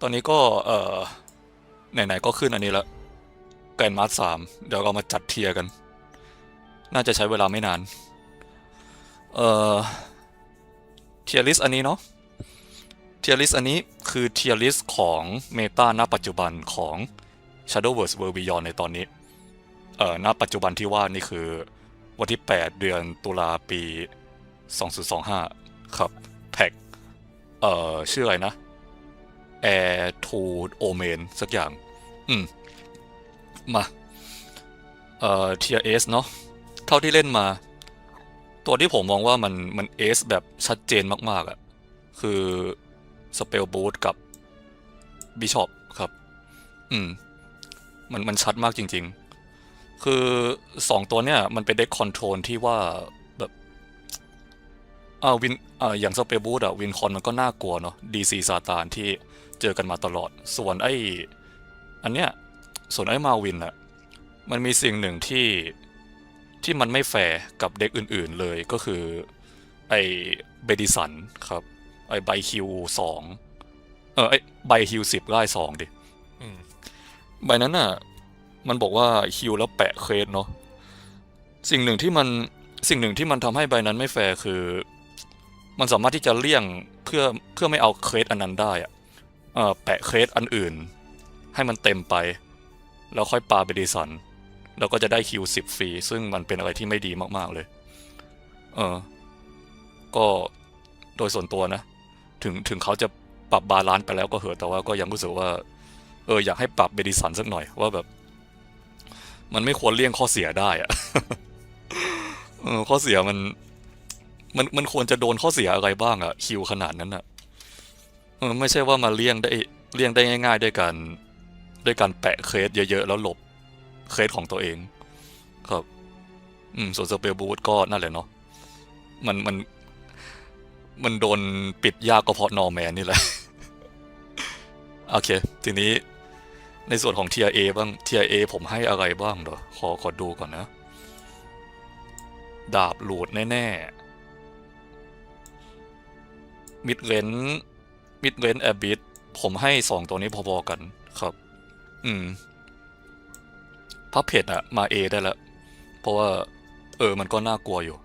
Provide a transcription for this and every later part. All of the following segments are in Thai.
ตอนนี้ก็เอ่อไหนๆก็ขึ้นอันนี้ล้วแกรนมาร์สามเดี๋ยวเรามาจัดเทียร์กัน น่าจะใช้เวลาไม่นาน เอ่อเทียร์ลิสอันนี้เนาะเทียร์ลิสอันนี้คือเทียร์ลิสของเมตาณปัจจุบันของ Shadowverse World Beyond ในตอนนี้ เอ่อณปัจจุบันที่ว่านี่คือวันที่ 8 เดือนตุลาปี 2025 ครับ แพ็กเอ่อ ชื่ออะไรนะ Air to Omen สักอย่าง อืม มา เอ่อ Tier S เนาะเท่าที่เล่นมา ตัวที่ผมมองว่ามันมันเอสแบบชัดเจนมาก ๆอะ่ะ คือ Spell Boot กับ Bishop ครับ อืม มันมันชัดมากจริง ๆ คือสองตัวเนี่ยมันเป็นเด็กคอนโทรลที่ว่าแบบอ่าวินอ่าอย่างสเปรบูดอะวินคอนมันก็น่ากลัวเนาะดีซีซาตานที่ เจอกันมาตลอด ส่วนไอ้อันเนี้ยส่วนไอ้มาวินอะมันมีสิ่งหนึ่งที่ที่มันไม่แฟร์กับเด็กอื่นๆเลยก็คือไอ้เบดิสันครับ ไอ้ไบคิวสองเออไอ้ไบคิวสิบไล่สองดิอืมใบนั้นน่ะมันบอกว่าฮิวแล้วแปะเคสเนาะสิ่งหนึ่งที่มันสิ่งหนึ่งที่มันทำให้ใบนั้นไม่แฟร์คือ มันสามารถที่จะเลี่ยงเพื่อเพื่อไม่เอาเคสอันนั้นได้อะเออ แปะเคสอันอื่น ให้มันเต็มไป แล้วค่อยปาเบดิสัน แล้วก็จะได้คิวสิบฟรี ซึ่งมันเป็นอะไรที่ไม่ดีมากๆเลย เออ ก็โดยส่วนตัวนะ ถึงถึงเขาจะปรับบาลานซ์ไปแล้วก็เหอะแต่ว่าก็ยังรู้สึกว่า เอออยากให้ปรับเบดิสันสักหน่อยว่าแบบ มันไม่ควรเลี่ยงข้อเสียได้อะเออข้อเสียมัน มันมันควรจะโดนข้อเสียอะไรบ้างอะคิวขนาดนั้นอะ ไม่ใช่ว่ามาเลี่ยงได้เลี่ยงได้ง่ายๆด้วยการด้วยการแปะเคสเยอะๆแล้วหลบเคสของตัวเอง ครับ อืมส่วนสเปลบูทก็นั่นแหละเนาะมันมัน มันโดนปิดยากก็เพราะนอร์แมนนี่แหละ โอเค ทีนี้ในส่วนของ TIA บ้าง TIA ผมให้อะไรบ้างเดี๋ยวขอขอดูก่อนนะ ดาบหลูดแน่ ๆ มิดเลน มิดเลนแอบิทผมให้สองตัวนี้พอๆกันครับ อืมพับเพจอะมา A ได้แล้วเพราะว่า เออ มันก็น่ากลัวอยู่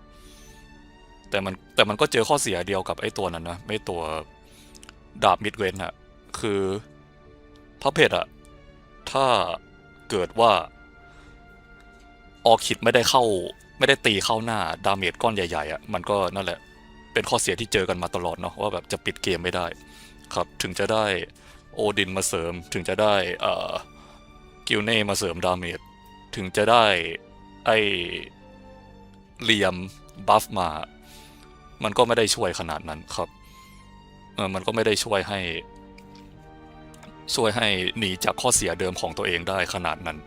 แต่มันแต่มันก็เจอข้อเสียเดียวกับไอ้ตัวนั้นนะไม่ตัวดาบมิดเวนอะคือพับเพจอะถ้าเกิดว่า ออคิดไม่ได้เข้า ไม่ได้ตีเข้าหน้า ดาเมจก้อนใหญ่ๆอะมันก็นั่นแหละ เป็นข้อเสียที่เจอกันมาตลอดเนาะว่าแบบจะปิดเกมไม่ได้ ครับ ถึงจะได้โอดินมาเสริม ถึงจะได้เอ่อกิลเน่มาเสริมดาเมจ ถึงจะได้ไอเหลียมบัฟมา มันก็ไม่ได้ช่วยขนาดนั้นครับ เออ มันก็ไม่ได้ช่วยให้ ช่วยให้หนีจากข้อเสียเดิมของตัวเองได้ขนาดนั้น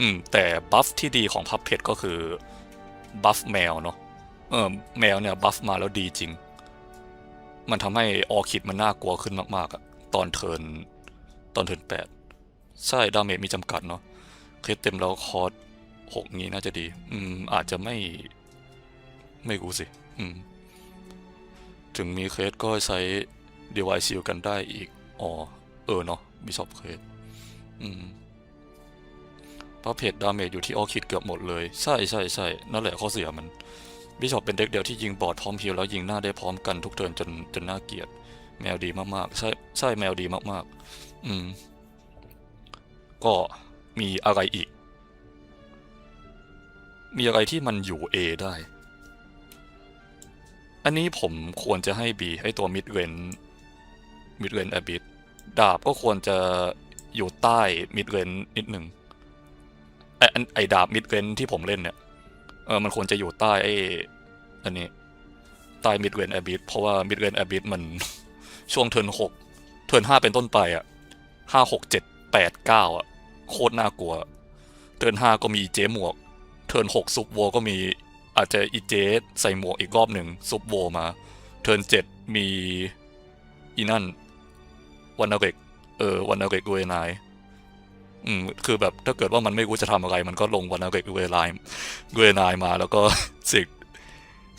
อืม แต่บัฟที่ดีของพับเพจก็คือบัฟแมวเนาะ เออ แมวเนี่ยบัฟมาแล้วดีจริง มันทำให้ออคิดมันน่ากลัวขึ้นมากๆอะตอนเทินตอนเทินแปดใช่ดาเมจมีจำกัดเนาะเคสเต็มแล้วคอร์สหกงี้น่าจะดี อืม อาจจะไม่ ไม่รู้สิอืม ถึงมีเคสก็ใช้ device shield กันได้อีก อ๋อ เออเนาะ bishop เคสอืมเพราะเพจดาเมจอยู่ที่ออคิดเกือบหมดเลย ใช่ใช่ใช่นั่นแหละข้อเสียมัน บิชอปเป็นเด็กเดียวที่ยิงบอดพร้อมฮิลแล้วยิงหน้าได้พร้อมกันทุกเทิร์นจนจนน่าเกลียด แมวดีมากๆ ใช่ใช่แมวดีมากๆ อืม ก็มีอะไรอีก มีอะไรที่มันอยู่ A ได้ อันนี้ผมควรจะให้ B ให้ตัวมิดเวนมิดเวนแอบิดดาบก็ควรจะอยู่ใต้มิดเวนนิดหนึ่งไอไอดาบมิดเวนที่ผมเล่นเนี่ยเออมันควรจะอยู่ใต้ไอ้ อันนี้ใต้มิดเวนแอบิดเพราะว่ามิดเวนแอบิดมัน ช่วงเทิร์นหกเทิร์นห้าเป็นต้นไปอะห้าหกเจ็ดแปดเก้าอะ โคตรน่ากลัว เทิร์นห้าก็มีเจหมวก เทิร์นหกซุปโวก็มีอาจจะอีเจใส่หมวกอีกรอบหนึ่งซุปโวมา เทิร์นเจ็ดมีอีนั่นวันนาเรกเออวันนาเรกเวนายอืมคือแบบถ้าเกิดว่ามันไม่รู้จะทำอะไร มันก็ลงวันนาเรกเวนายเวนายมาแล้วก็เสก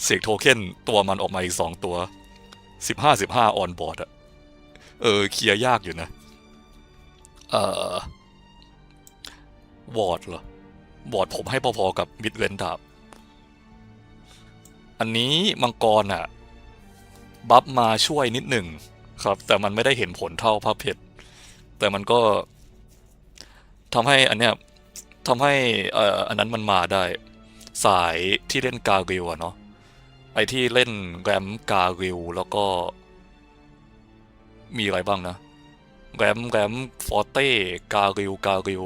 เสกโทเค็นตัวมันออกมาอีกสองตัวสิบห้าสิบห้าออนบอร์ดอะเออเคลียร์ยากอยู่นะ เอ่อวอร์ดเหรอวอร์ดผมให้พอๆกับมิดเวนดาบ อันนี้มังกรอะบัฟมาช่วยนิดหนึ่งครับ แต่มันไม่ได้เห็นผลเท่าพระเพชรแต่มันก็ทำให้อันเนี้ยทำให้เอ่ออันนั้นมันมาได้ สายที่เล่นกากิลอะเนาะ ไอที่เล่นแรมกากิลแล้วก็ มีอะไรบ้างนะแรมแรมฟอร์เต้กากิลกากิล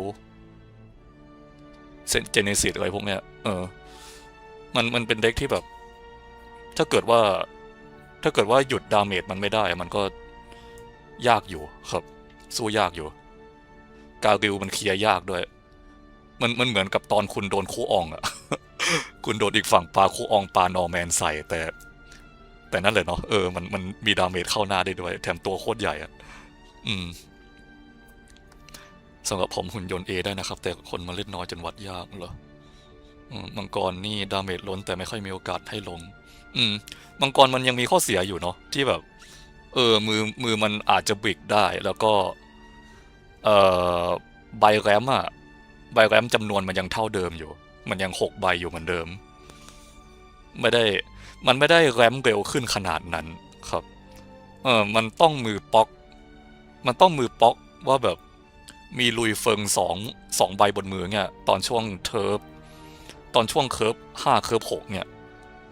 เซนเจเนซิสอะไรพวกเนี้ย เออ มันมันเป็นเด็กที่แบบ ถ้าเกิดว่า ถ้าเกิดว่าหยุดดาเมจมันไม่ได้ มันก็ยากอยู่ครับ สู้ยากอยู่ กากิลมันเคลียร์ยากด้วย มันมันเหมือนกับตอนคุณโดนคู่อองอะ คุณโดนอีกฝั่งปลาคูอองปลานอร์แมนใส่แต่ แต่นั่นแหละเนาะเออมันมันมีดาเมจเข้าหน้าได้ด้วย แถมตัวโคตรใหญ่อะอืมสำหรับผมหุ่นยนต์ A ได้นะครับ แต่คนมาเล่นน้อยจนวัดยากเหรอมังกรนี่ดาเมจล้นแต่ไม่ค่อยมีโอกาสให้ลง อืมมังกรมันยังมีข้อเสียอยู่เนาะที่แบบ เออมือมือมันอาจจะบิกได้แล้วก็ เอ่อใบแรมอะใบแรมจำนวนมันยังเท่าเดิมอยู่ มันยังหกใบอยู่เหมือนเดิม ไม่ได้มันไม่ได้แรมเร็วขึ้นขนาดนั้นครับ เออมันต้องมือป๊อก มันต้องมือป๊อกว่าแบบมีลุยเฟิงสองสองใบบนมือเนี่ยตอนช่วงเทิร์ฟตอนช่วงเคิร์ฟห้าเคิร์ฟหกเนี่ย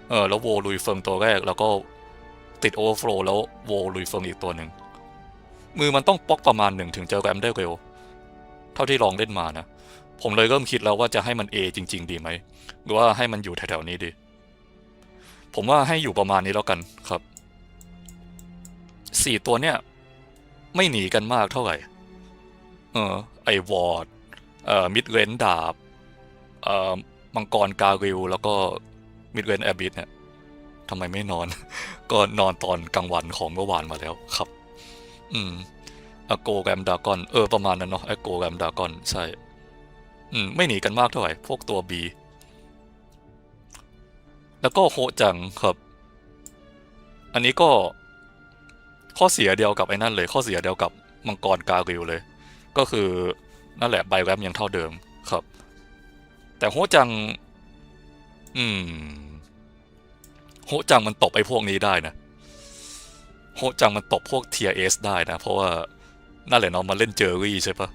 เออแล้วโวลุยเฟิงตัวแรกแล้วก็ติดโอเวอร์โฟลแล้วโวลุยเฟิงอีกตัวหนึ่งมือมันต้องป๊อกประมาณหนึ่งถึงจะแรมได้เร็ว เท่าที่ลองเล่นมานะ ผมเลยเริ่มคิดแล้วว่าจะให้มัน A จริง ๆ ดีไหม หรือว่าให้มันอยู่แถวๆนี้ดี ผมว่าให้อยู่ประมาณนี้แล้วกันครับสี่ตัวเนี่ยไม่หนีกันมากเท่าไหร่ เออไอวอร์ดเอ่อมิดเรนดาบเอ่อมังกรกาลิวแล้วก็มิดเรนแอบิสเนี่ยทำไมไม่นอน ก็นอนตอนกลางวันของเมื่อวานมาแล้วครับ อืมอโกแกรมดากอน เออ ประมาณนั้นเนาะอโกแกรมดากอน ใช่ อืมไม่หนีกันมากเท่าไหร่พวกตัว B แล้วก็โฮจังครับ อันนี้ก็ข้อเสียเดียวกับไอ้นั่นเลย ข้อเสียเดียวกับมังกรกาลิวเลย ก็คือนั่นแหละใบแรมยังเท่าเดิมครับ แต่โฮจัง อืมโฮจังมันตบไอ้พวกนี้ได้นะโฮจังมันตบพวก t เ s ได้นะ เพราะว่านั่นแหละเนาะมันเล่นเจอรี่ใช่ปะ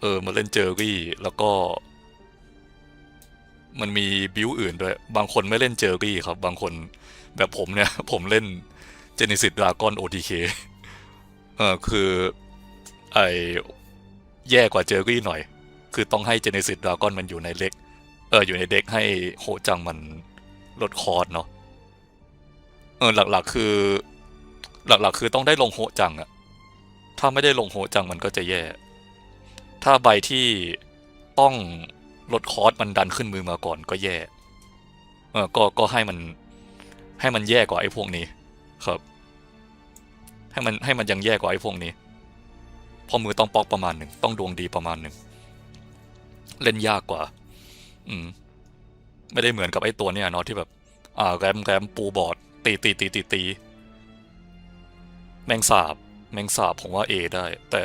เออมันเล่นเจอรี่แล้วก็ มันมีบิวอื่นด้วย บางคนไม่เล่นเจอรี่ครับ บางคนแบบผมเนี่ย ผมเล่น Genesis Dragon OTK เคเออคือไอแย่กว่าเจอรี่หน่อย คือต้องให้ Genesis Dragon มันอยู่ในเล็ก เอออยู่ในเด็กให้โฮจังมันลดคอร์สเนาะเออหลักๆคือ หลักๆ คือต้องได้ลงโฮจังอะถ้าไม่ได้ลงโฮจังมันก็จะแย่ ถ้าใบที่ต้องลดคอร์สมันดันขึ้นมือมาก่อนก็แย่ เออก็ก็ให้มันให้มันแย่กว่าไอ้พวกนี้ ครับ ให้มันให้มันยังแย่กว่าไอ้พวกนี้พอมือต้องปอกประมาณหนึ่งต้องดวงดีประมาณหนึ่งเล่นยากกว่า อืม ไม่ได้เหมือนกับไอ้ตัวเนี้ยเนาะที่แบบ อ่าแรมแรมปูบอร์ดตีตีตีตีตีแมงสาบแมงสาบผมว่า A ได้ แต่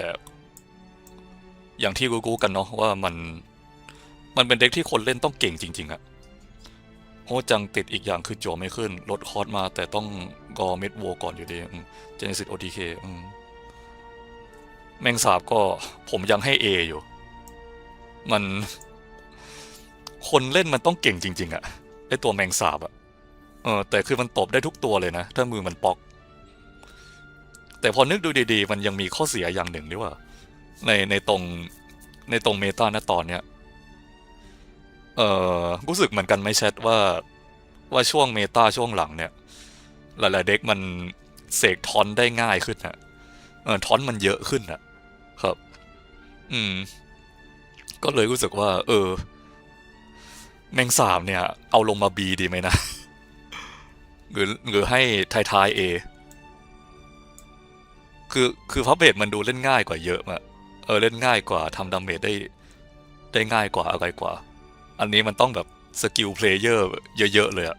อย่างที่รู้ๆกันเนาะว่ามัน มันเป็นเด็กที่คนเล่นต้องเก่งจริง ๆอะโฮจังติดอีกอย่างคือโจวไม่ขึ้น ลดคอร์สมาแต่ต้องกอเม็ดโวก่อนอยู่ดีเจเนซิสโอทีเคแมงสาบก็ผมยังให้ A อยู่ มัน คนเล่นมันต้องเก่งจริง ๆอะไอตัวแมงสาบอะเออแต่คือมันตบได้ทุกตัวเลยนะ ถ้ามือมันปอก แต่พอนึกดูดี ๆ มันยังมีข้อเสียอย่างหนึ่งด้วยว่า ในในตรงในตรงเมตาณตอนเนี้ยเออรู้สึกเหมือนกันไมแชทว่าว่าช่วงเมตาช่วงหลังเนี่ย หลายๆเด็กมันเสกทอนได้ง่ายขึ้นอะเออทอนมันเยอะขึ้นอะครับ อืม ก็เลยรู้สึกว่า เออ แมงสาบเนี่ย เอาลงมาบีดีไหมนะหรือหรือให้ท้ายเอคือคือพับเบดมันดูเล่นง่ายกว่าเยอะมะ ออเล่นง่ายกว่าทำดาเมจได้ได้ง่ายกว่าอะไรกว่า อันนี้มันต้องแบบสกิลเพลเยอร์เยอะ ๆ เลยอะ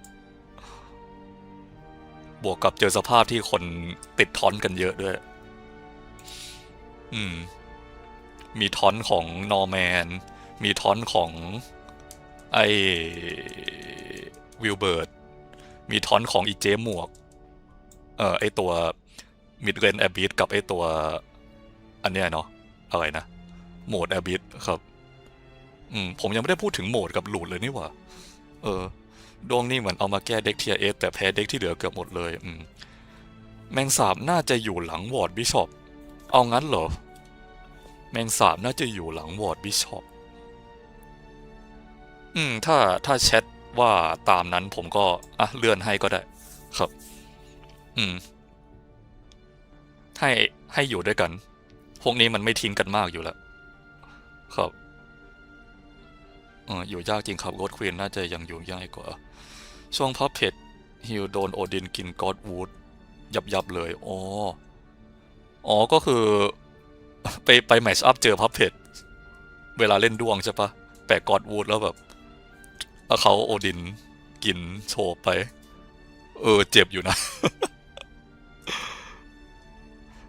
บวกกับเจอสภาพที่คนติดทอนกันเยอะด้วย อืม มีทอนของนอร์แมน มีทอนของไอวิลเบิร์ต มีทอนของอีเจหมวก เออไอตัวมิดเรนแอบิสกับไอตัว อันเนี้ยเนาะ อะไรนะ โหมดแอบิสครับ อืม ผมยังไม่ได้พูดถึงโหมดกับหลูดเลยนี่หว่า เออ ดวงนี่เหมือนเอามาแก้เด็กเทียเอสแต่แพ้เด็กที่เหลือเกือบหมดเลย อืม แมงสาบน่าจะอยู่หลังวอร์ดบิชอป เอางั้นเหรอ แมงสาบน่าจะอยู่หลังวอร์ดบิชอป อืม ถ้าถ้าแชทว่าตามนั้นผมก็อะเลื่อนให้ก็ได้ ครับ อืม ให้ให้อยู่ด้วยกัน พวกนี้มันไม่ทิ้งกันมากอยู่แล้ว ครับเอออยู่ยากจริงครับโรดควีนน่าจะยังอยู่ยากกว่า ช่วงพับเพจฮิลโดนโอดินกินกอดวูดยับยับๆเลยอ๋ออ๋อก็คือ ไปไปแมชอัพเจอพับเพจเวลาเล่นดวงใช่ปะแปะกอดวูดแล้วแบบเขาโอดินกินโชว์ไป เออ เจ็บอยู่นะ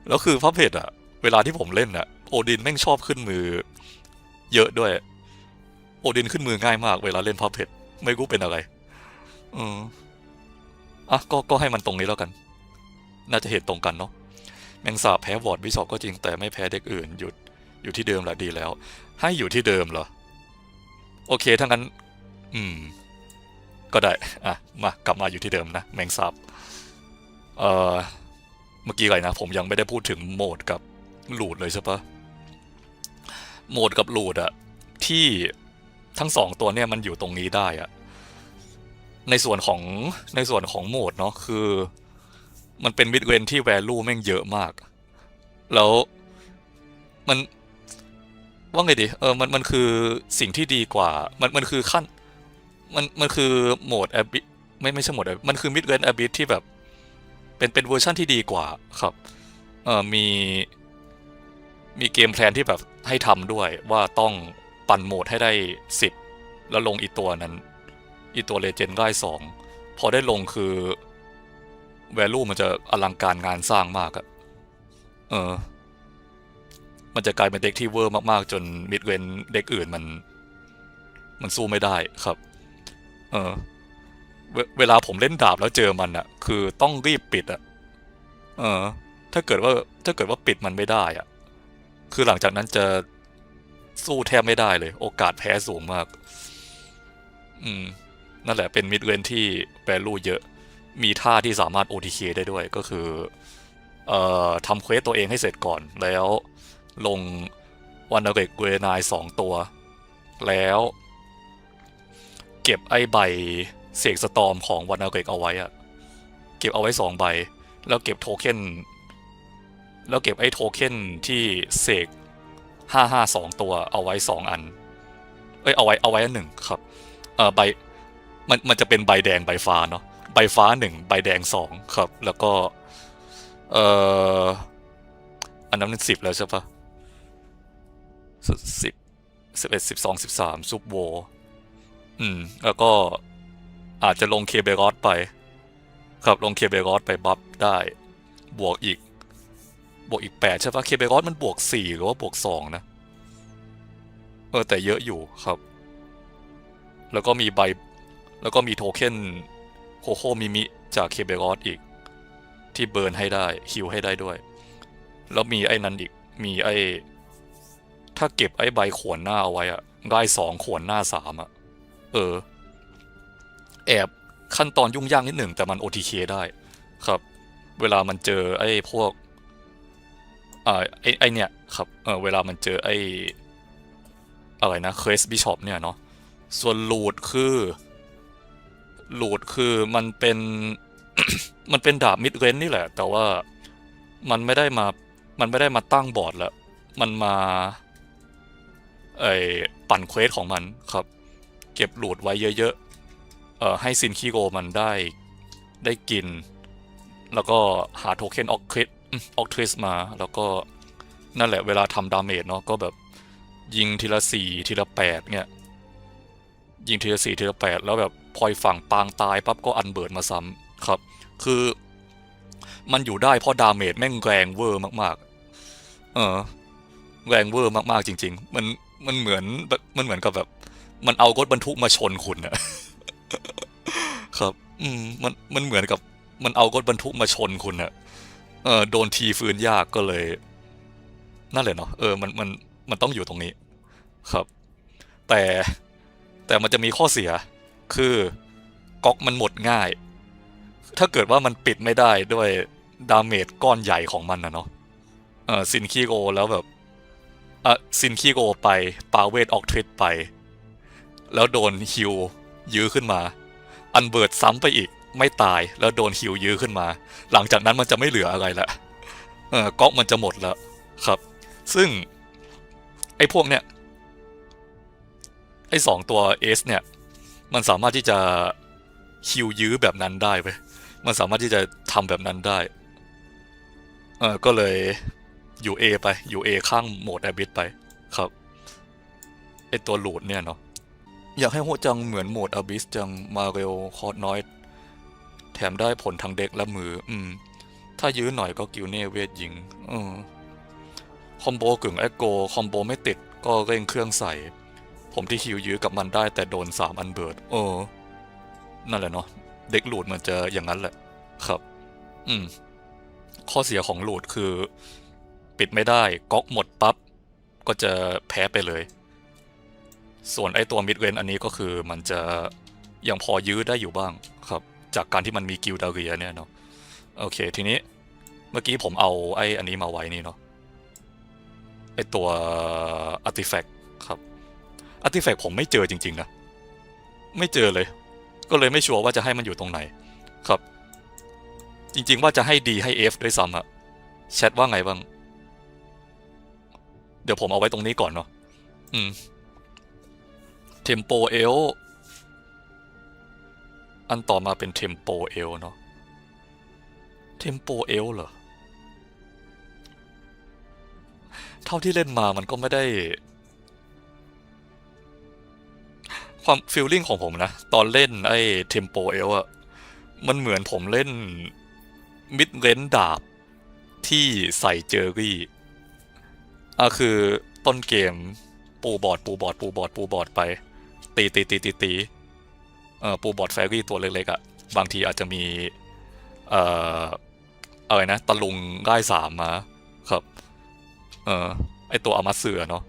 แล้วคือพับเพจอะ เวลาที่ผมเล่นอะโอดินแม่งชอบขึ้นมือ เยอะด้วย โอดินขึ้นมือง่ายมาก เวลาเล่นพับเพจไม่รู้เป็นอะไร อืมอะก็ก็ให้มันตรงนี้แล้วกัน น่าจะเห็นตรงกันเนาะแมงสาบแพ้วอร์ดบิชอปก็จริงแต่ไม่แพ้เด็กอื่นหยุดอยู่ที่เดิมแหละดีแล้ว ให้อยู่ที่เดิมเหรอ โอเคถ้างั้น อืม ก็ได้ อะ มากลับมาอยู่ที่เดิมนะ แมงสาบเอ่อ เมื่อกี้ไรนะ ผมยังไม่ได้พูดถึงโหมดกับ หลูดเลยใช่ปะโหมดกับหลูดอะที่ทั้งสองตัวเนี่ยมันอยู่ตรงนี้ได้อะในส่วนของในส่วนของโหมดเนาะคือ มันเป็นมิดเวนที่แวลูแม่งเยอะมาก แล้วมันว่าไงดีเออมันมันคือสิ่งที่ดีกว่า มันมันคือขั้นมันมันคือโหมดแอบิไม่ไม่ใช่โหมดมันคือมิดเวนแอบิที่แบบ เป็นเป็นเวอร์ชันที่ดีกว่าครับเออมี มีเกมแพลนที่แบบให้ทำด้วยว่าต้องปั่นโหมดให้ได้สิบแล้วลงอีตัวนั้น อีตัวเลเจนด์ได้สองพอได้ลงคือ value มันจะอลังการงานสร้างมากอะเออ มันจะกลายเป็นเด็กที่เวอร์มากๆ จนมิดเวนเด็กอื่นมัน มันสู้ไม่ได้ครับ เออเวเวลาผมเล่นดาบแล้วเจอมันอะคือต้องรีบปิดอะเออ ถ้าเกิดว่าถ้าเกิดว่าปิดมันไม่ได้อะ คือหลังจากนั้นจะสู้แทบไม่ได้เลย โอกาสแพ้สูงมาก อืม นั่นแหละเป็นมิดเวนที่แวลูเยอะ มีท่าที่สามารถ OTK ได้ด้วยก็คือ เอ่อทำเควสตัวเองให้เสร็จก่อนแล้วลงวันเรกเวนายสองตัว แล้ว เก็บไอใบเสกสตอมของวันเรกเอาไว้อะเก็บเอาไว้สองใบ แล้วเก็บโทเค็น แล้วเก็บไอ้โทเค็นที่เสกห้าห้าสองตัวเอาไว้สองอัน เอ้ยเอาไว้เอาไว้อันหนึ่งครับ เอ่อใบมันมันจะเป็นใบแดงใบฟ้าเนาะใบฟ้าหนึ่งใบแดงสองครับ แล้วก็ เอ่ออันนั้นเป็นสิบแล้วใช่ปะสิบสิบเอ็ดสิบสองสิบสามซุปโว อืม แล้วก็อาจจะลงเคเบรอสไป ครับลงเคเบรอสไปบัฟได้ บวกอีก บวกอีกแปดใช่ปะเคเบรอสมันบวกสี่หรือว่าบวกสองนะ เออ แต่เยอะอยู่ครับ แล้วก็มีใบ แล้วก็มีโทเค็นโคโคมิมิจากเคเบรอสอีก ที่เบิร์นให้ได้ฮิวให้ได้ด้วย แล้วมีไอ้นั้นอีก มีไอ้ ถ้าเก็บไอ้ใบขวนหน้าเอาไว้อะได้สองขวนหน้าสามอะเออ แอบขั้นตอนยุ่งยากนิดหนึ่งแต่มัน OTK ได้ครับ เวลามันเจอไอ้พวก อ่าไอ้ไอเนี่ยครับเออเวลามันเจอไอ้อะไรนะเคสบิชอปเนี่ยเนาะส่วนลูดคือลูดคือมันเป็น มันเป็นดาบมิดเรนนี่แหละ แต่ว่ามันไม่ได้มามันไม่ได้มาตั้งบอร์ดแล้วมันมาไอปั่นเควสของมันครับ เก็บลูดไว้เยอะๆเอ่อให้ซินคิโกมันได้ได้กิน แล้วก็หาโทเค็นออกคริส ออกทริสมาแล้วก็นั่นแหละเวลาทำดาเมจเนาะก็แบบยิงทีละสี่ทีละแปดเนี่ย ยิงทีละสี่ทีละแปดแล้วแบบพลอยฝั่งปางตายปั๊บก็อันเบิร์ดมาซ้ำครับ คือมันอยู่ได้เพราะดาเมจแม่งแรงเวอร์มาก ๆ เออ แรงเวอร์มากๆจริง ๆ มันมันเหมือนแบบมันเหมือนกับแบบ มันเอารถบรรทุกมาชนคุณอะครับ อืมมันมันเหมือนกับมันเอารถบรรทุกมาชนคุณอะ เออโดนทีฟื้นยากก็เลย นั่นแหละเนาะเออมันมันมันต้องอยู่ตรงนี้ ครับ แต่แต่มันจะมีข้อเสีย คือก๊อกมันหมดง่าย ถ้าเกิดว่ามันปิดไม่ได้ด้วยดาเมจก้อนใหญ่ของมันนะเนาะเออซินคีโกแล้วแบบอะซินคีโกไปปาเวทออกทริปไป แล้วโดนฮิวยื้อขึ้นมา อันเบิร์ดซ้ำไปอีก ไม่ตายแล้วโดนฮิวยื้อขึ้นมา หลังจากนั้นมันจะไม่เหลืออะไรละเออก๊อกมันจะหมดแล้วครับ ซึ่ง ไอ้พวกเนี้ยไอ้สองตัวเอสเนี่ย มันสามารถที่จะฮิวยื้อแบบนั้นได้เว้ยมันสามารถที่จะทำแบบนั้นได้ เออก็เลยอยู่ A ไปอยู่ A ข้างโหมดแอบิสไปครับไอตัวหลูดเนี่ยเนาะอยากให้โฮจังเหมือนโหมดอบิสจังมาเร็วคอร์ดน้อย แถมได้ผลทางเด็กและมือ อืม ถ้ายื้อหน่อยก็กิวเน่เวทยิงเออคอมโบกึ่งแอคโกคอมโบไม่ติดก็เร่งเครื่องใส่ ผมที่ฮิวยื้อกับมันได้แต่โดนสามอันเบิร์ดเออ นั่นแหละเนาะเด็กหลูดมันจะอย่างนั้นแหละ ครับ อืม ข้อเสียของหลูดคือ ปิดไม่ได้ก๊อกหมดปั๊บก็จะแพ้ไปเลย ส่วนไอตัวมิดเวนอันนี้ก็คือมันจะยังพอยื้อได้อยู่บ้างครับ จากการที่มันมีกิลดาเรียเนี่ยเนาะโอเค ทีนี้เมื่อกี้ผมเอาไอ้อันนี้มาไว้นี่เนาะไอตัวอาร์ติแฟกต์ครับอาร์ติแฟกต์ผมไม่เจอจริง ๆ นะ ไม่เจอเลย ก็เลยไม่ชัวร์ว่าจะให้มันอยู่ตรงไหน ครับ จริง ๆ ว่าจะให้ D ให้ F ด้วยซ้ำอะแชทว่าไงบ้าง เดี๋ยวผมเอาไว้ตรงนี้ก่อนเนาะอืม Tempo L อั อันต่อมาเป็น Tempo L เนาะ Tempo L เหรอ เท่าที่เล่นมามันก็ไม่ได้ ความฟีลลิ่งของผมนะ ตอนเล่นไอ้ Tempo L อลอะมันเหมือนผมเล่นมิดเลนดาบที่ใส่เจอรี่อะคือต้นเกมปูบอดปูบอดปูบอดปูบอดไป ตีตีตีตีตีเอ่อ ปูบอดแฟรี่ตัวเล็กๆอะ่ะบางทีอาจจะมีเอ่ออะไรนะตะลุงได้สามมาครับเออไอตัวอามาเสือเนาะ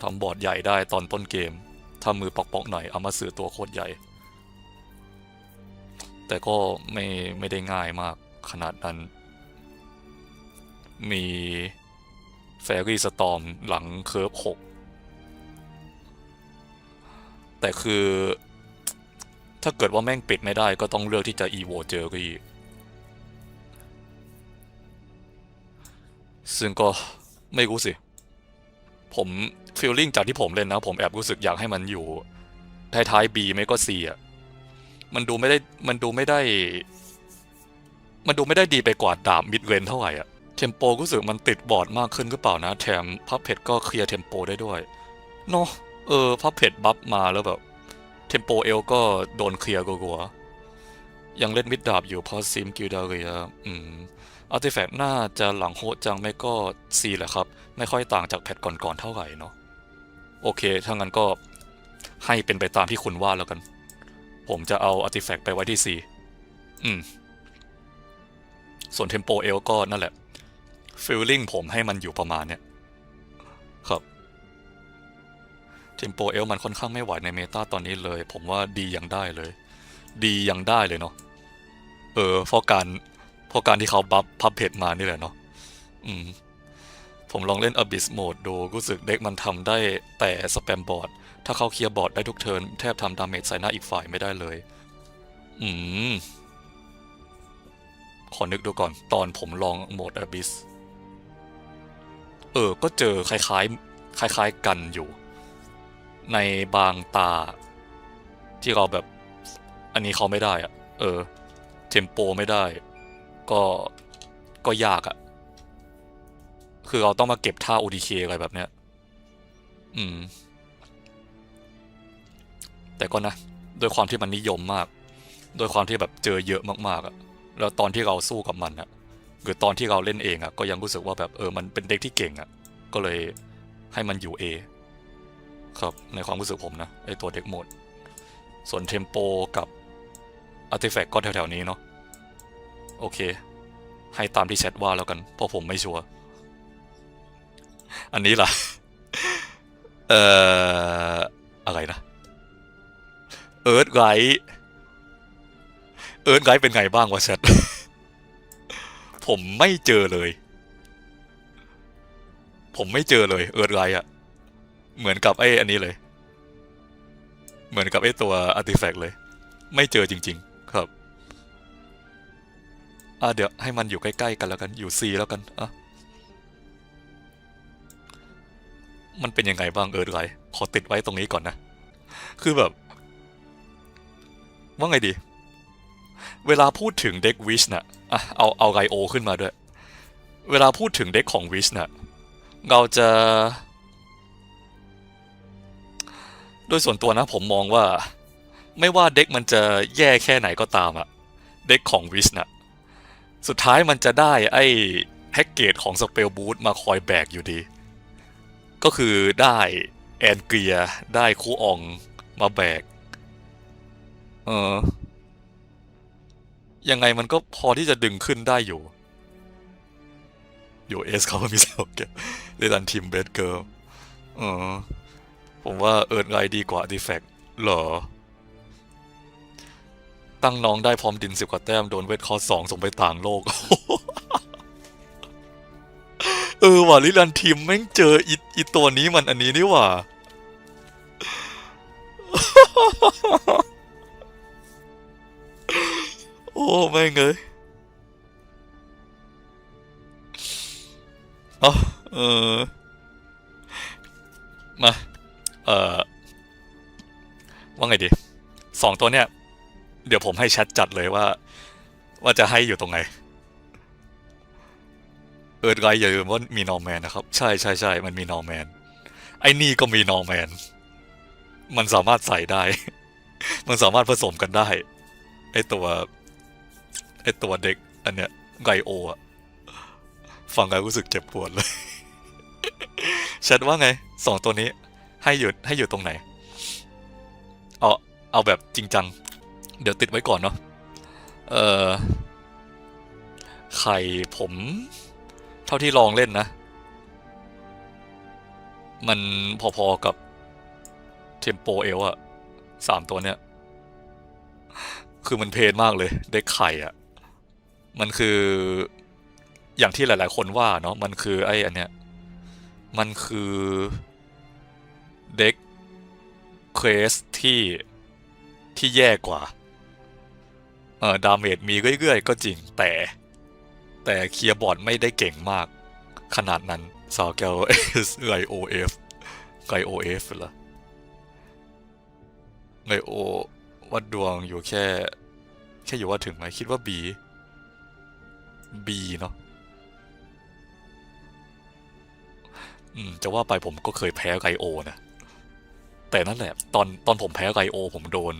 ทำบอร์ดใหญ่ได้ตอนต้นเกมถ้ามือปอกๆหน่อยอามาเสือตัวโคตรใหญ่ แต่ก็ไม่ไม่ได้ง่ายมากขนาดนั้น มีแฟรี่สตอมหลังเคิร์ฟหก แต่คือ ถ้าเกิดว่าแม่งปิดไม่ได้ก็ต้องเลือกที่จะอีโวเจอรี่ซึ่งก็ไม่รู้สิ ผมฟีลลิ่งจากที่ผมเล่นนะ ผมแอบรู้สึกอยากให้มันอยู่ ท้ายๆ B ไม่ก็ C อะ มันดูไม่ได้ มันดูไม่ได้ มันดูไม่ได้ดีไปกว่าดาบมิดเรนเท่าไหร่อะ เทมโปรู้สึกมันติดบอร์ดมากขึ้นหรือเปล่านะ แถมพับเพจก็เคลียร์เทมโปได้ด้วย เนาะ เออพับเพจบัฟมาแล้วแบบเทมโปเอลก็โดนเคลียร์กัวๆยังเล่นมิดดาบอยู่พราะซิมกิลดาเรียอืมอาร์ติแฟกต์น่าจะหลังโฮจังไม่ก็ซีแหละครับ ไม่ค่อยต่างจากแพทก่อนๆเท่าไหร่เนาะโอเค ถ้างั้นก็ให้เป็นไปตามที่คุณว่าแล้วกัน ผมจะเอาอาร์ติแฟกต์ไปไว้ที่ C อืม ส่วน Tempo L ก็นั่นแหละ Feeling ผมให้มันอยู่ประมาณเนี้ยครับ Tempo L มันค่อนข้างไม่ไหวในเมตาตอนนี้เลย ผมว่าดีอยังได้เลย ดีอยังได้เลยเนาะเออเพราะการเพราะการที่เขาบัฟพับเพจมานี่แหละเนาะอืมผมลองเล่น Abyss Mode ดูรู้สึกเด็กมันทำได้แต่สแปมบอร์ดถ้าเขาเคลียร์บอร์ดได้ทุกเทิร์นแทบทำดาเมจใส่หน้าอีกฝ่ายไม่ได้เลย อืม ขอนึกดูก่อน ตอนผมลองโหมด Abyss เออ ก็เจอคล้ายๆ คล้าย ๆ กันอยู่ ในบางตา ที่เราแบบ อันนี้เขาไม่ได้อะเออ เทมโปไม่ได้ ก็ก็ยากอะคือเราต้องมาเก็บท่า ODK อะไรแบบเนี้ย อืม แต่ก็นะโดยความที่มันนิยมมาก โดยความที่แบบเจอเยอะมากๆอะแล้วตอนที่เราสู้กับมันอะหรือตอนที่เราเล่นเองอะก็ยังรู้สึกว่าแบบเออมันเป็นเด็กที่เก่งอะก็เลยให้มันอยู่ A ครับ ในความรู้สึกผมนะ ไอตัวเด็กโหมด ส่วนเทมโปกับอาร์ติแฟกก็แถวๆนี้เนาะโอเค ให้ตามที่แชทว่าแล้วกัน เพราะผมไม่ชัวร์อันนี้ล่ะ เอ่อ อะไรนะ เอิร์ธไกด์เอิร์ธไกด์เป็นไงบ้างวะแชทผมไม่เจอเลย ผมไม่เจอเลย เอิร์ธไกด์อะ เหมือนกับไอ้อันนี้เลย เหมือนกับไอ้ตัวอาร์ติแฟกต์เลย ไม่เจอจริง ๆ ครับอะเดี๋ยวให้มันอยู่ใกล้ๆกันแล้วกันอยู่ C แล้วกันอะมันเป็นยังไงบ้างเอิร์ธไกด์ขอติดไว้ตรงนี้ก่อนนะ คือแบบ ว่าไงดี เวลาพูดถึงเด็กวิชน่ะอะเอาเอาไกโอขึ้นมาด้วย เวลาพูดถึงเด็กของวิชน่ะเราจะ โดยส่วนตัวนะผมมองว่า ไม่ว่าเด็กมันจะแย่แค่ไหนก็ตามอะเด็กของวิชน่ะสุดท้ายมันจะได้ไอ้แพ็กเกจของสเปลบูทมาคอยแบกอยู่ดี ก็คือได้แอนเกียได้คูอองมาแบก เออ ยังไงมันก็พอที่จะดึงขึ้นได้อยู่อยู่เอสเขาก็มีสาวเก็บเรดันทีมเบสเกิร์ลเออ ผมว่าเอิร์นไลดีกว่าดีแฟกเหรอ ตั้งน้องได้พร้อมดินสิบกว่าแต้ม โดนเวทคอสองส่งไปต่างโลก เออว่ะลิลันทีมแม่งเจออีอีตัวนี้มันอันนี้นี่ว่าโอ้แม่งเอ้ยเอเออ มา เอ่อว่าไงดีสองตัวเนี้ยเดี๋ยวผมให้แชทจัดเลยว่า ว่าจะให้อยู่ตรงไหนเอิร์ดไกอย่าลืมว่ามีนอร์แมนนะครับ ใช่ใช่ใช่มันมีนอร์แมนไอ้นี่ก็มีนอร์แมนมันสามารถใส่ได้ มันสามารถผสมกันได้ไอตัวไอตัวเด็ก อันเนี้ยไกโออะฟังแล้วรู้สึกเจ็บปวดเลยแชทว่าไงสองตัวนี้ ให้หยุดให้อยู่ตรงไหน เอาเอาแบบจริงจัง เดี๋ยวติดไว้ก่อนเนาะเอ่อไข่ผม เท่าที่ลองเล่นนะ มันพอๆกับเทมโปเอลอะสามตัวเนี้ย คือมันเพลนมากเลยเด็กไข่อะมันคืออย่างที่หลาย ๆ คนว่าเนาะมันคือไอ้อันเนี้ยมันคือ เด็กเครสที่ที่แย่กว่า เออดาเมจมีเรื่อยๆ ก็จริงแต่ แต่เคลียร์บอร์ดไม่ได้เก่งมาก ขนาดนั้นซาวเกลเอสไกโอเอฟไกโอเอฟเหรอไกโอวัดดวงอยู่แค่ แค่อยู่ว่าถึงไหมคิดว่า B B เนาะอืมจะว่าไปผมก็เคยแพ้ไกโอนะ แต่นั่นแหละ ตอนตอนผมแพ้ไกโอ ผมโดน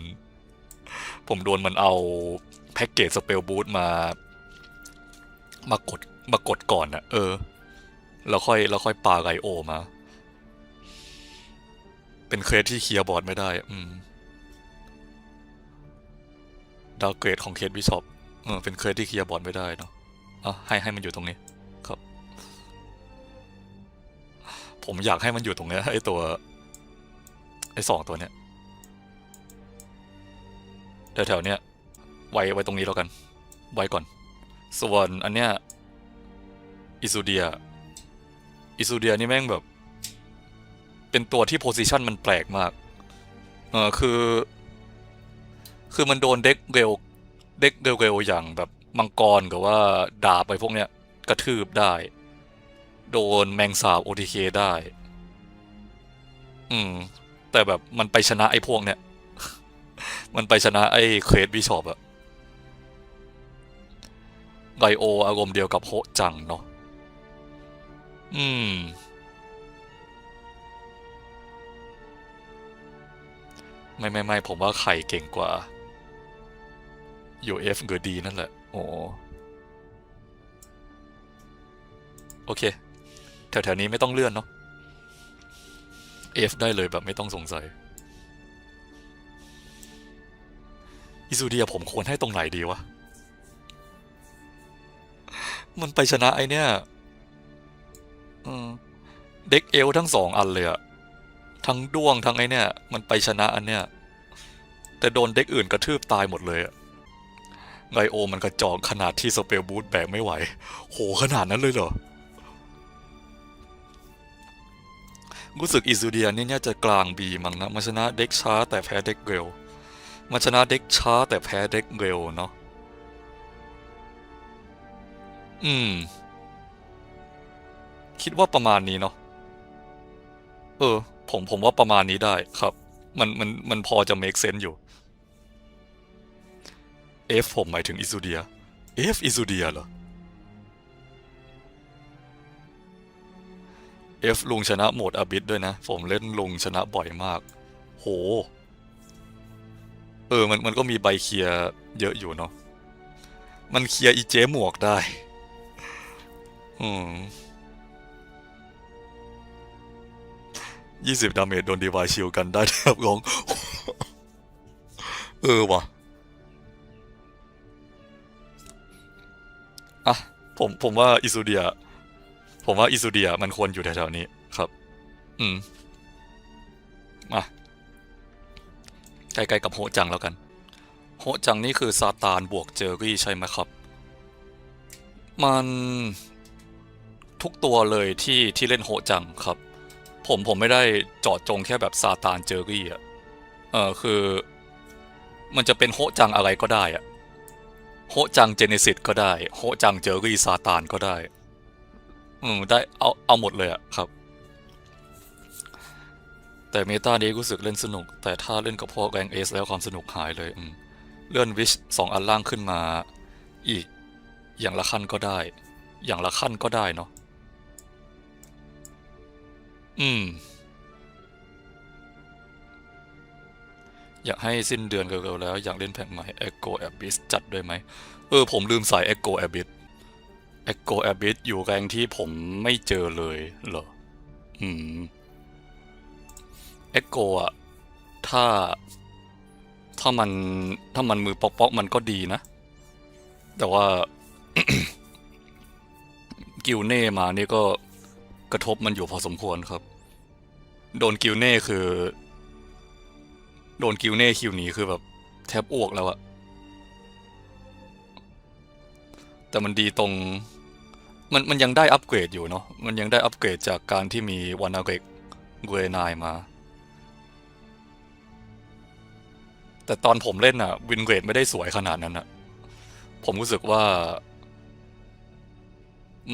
ผมโดนมันเอาแพ็กเกจสเปลบูทมา มากดมากดก่อนอะเออ แล้วค่อยแล้วค่อยปาไกโอมา เป็นเคสที่เคลียร์บอร์ดไม่ได้ อืมดาวเกรดของเคสบิชอปเออเป็นเคสที่เคลียร์บอร์ดไม่ได้เนาะอะให้ให้มันอยู่ตรงนี้ครับ ผมอยากให้มันอยู่ตรงนี้ไอตัว ไอสองตัวเนี้ยแถวๆเนี้ยไว้ไว้ตรงนี้แล้วกัน ไว้ก่อน ส่วนอันเนี้ยอิซูเดียอิซูเดียนี่แม่งแบบ เป็นตัวที่โพซิชันมันแปลกมากเออคือ คือมันโดนเด็กเร็วเด็กเร็วๆอย่างแบบมังกรกับว่าดาบไปพวกเนี้ยกระทืบได้ โดนแมงสาบโอทีเคได้ อืม แต่แบบมันไปชนะไอ้พวกเนี้ยมันไปชนะไอ้เครดบิชอปอะไกโออารมณ์เดียวกับโฮจังเนาะ อืม ไม่ไม่ไม่ผมว่าไข่เก่งกว่า UF กับดีนั่นแหละ โอ้โอเค แถวๆนี้ไม่ต้องเลื่อนเนาะ F ได้เลยแบบไม่ต้องสงสัยอิซูเดียผมควรให้ตรงไหนดีวะ มันไปชนะไอเนี่ยเด็กเอลทั้งสองอันเลยอะทั้งด้วงทั้งไอเนี่ย มันไปชนะอันเนี้ยแต่โดนเด็กอื่นกระทืบตายหมดเลยอะไงโอมันกระจอกขนาดที่สเปลบูทแบกไม่ไหว โหขนาดนั้นเลยเหรอ รู้สึกอิซูเดียเนี่ยน่าจะกลางบีมั้งนะมันชนะเด็กช้าแต่แพ้เด็กเร็วมันชนะเด็กช้าแต่แพ้เด็กเร็วเนาะอืม คิดว่าประมาณนี้เนาะเออ ผมผมว่าประมาณนี้ได้ครับ มันมันมันพอจะ make sense อยู่ F ผมหมายถึงอิซูเดีย F อิซูเดียเหรอ F ลุงชนะโหมดอาบิดด้วยนะ ผมเล่นลุงชนะบ่อยมาก โห เออ มันมันก็มีใบเคลียร์เยอะอยู่เนาะ มันเคลียร์อีเจหมวกได้ อืมยี่สิบดาเมจโดนดีวายชิลกันได้แทบงงเออว่ะ อะ ผมผมว่าอิซูเดีย ผมว่าอิซูเดียมันควรอยู่แถวๆนี้ครับ อืมมาใกล้ๆกับโฮจังแล้วกัน โฮจังนี่คือซาตานบวกเจอรี่ใช่ไหมครับ มันทุกตัวเลยที่ที่เล่นโฮจังครับ ผมผมไม่ได้เจาะจงแค่แบบซาตานเจอรี่อะเออคือ มันจะเป็นโฮจังอะไรก็ได้อะโฮจังเจเนซิสก็ได้โฮจังเจอรี่ซาตานก็ได้ อืมได้เอาเอาหมดเลยอะครับ แต่เมตานี้รู้สึกเล่นสนุก แต่ถ้าเล่นกับพวกแรงเอสแล้วความสนุกหายเลยอืมเลื่อนวิชสองอันล่างขึ้นมา อีก อย่างละขั้นก็ได้ อย่างละขั้นก็ได้เนาะอืม อยากให้สิ้นเดือนเร็วๆแล้ว อยากเล่นแพ็กใหม่ Echo Abyss จัดด้วยไหม เออ ผมลืมใส่ Echo Abyss Echo Abyss อยู่แรงที่ผมไม่เจอเลยเหรอ อืม Echo อะถ้า ถ้ามัน ถ้ามันมือป๊อกๆมันก็ดีนะ แต่ว่า กิลเน่มานี่ก็กระทบมันอยู่พอสมควรครับ โดนกิลเน่คือ โดนกิลเน่คิวหนีคือแบบ แทบอ้วกแล้วอะ แต่มันดีตรง มันมันยังได้อัปเกรดอยู่เนาะมันยังได้อัปเกรดจากการที่มีวานาเกกเกรนายมา แต่ตอนผมเล่นอะวินเกรดไม่ได้สวยขนาดนั้นอะผมรู้สึกว่า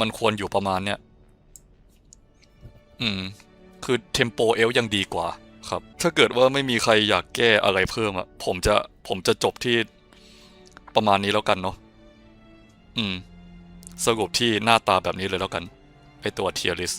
มันควรอยู่ประมาณเนี้ยอืม คือเทมโปเอลยังดีกว่าครับ ถ้าเกิดว่าไม่มีใครอยากแก้อะไรเพิ่มอะผมจะผมจะจบที่ประมาณนี้แล้วกันเนาะ อืม สรุปที่หน้าตาแบบนี้เลยแล้วกัน ไอตัวเทียริส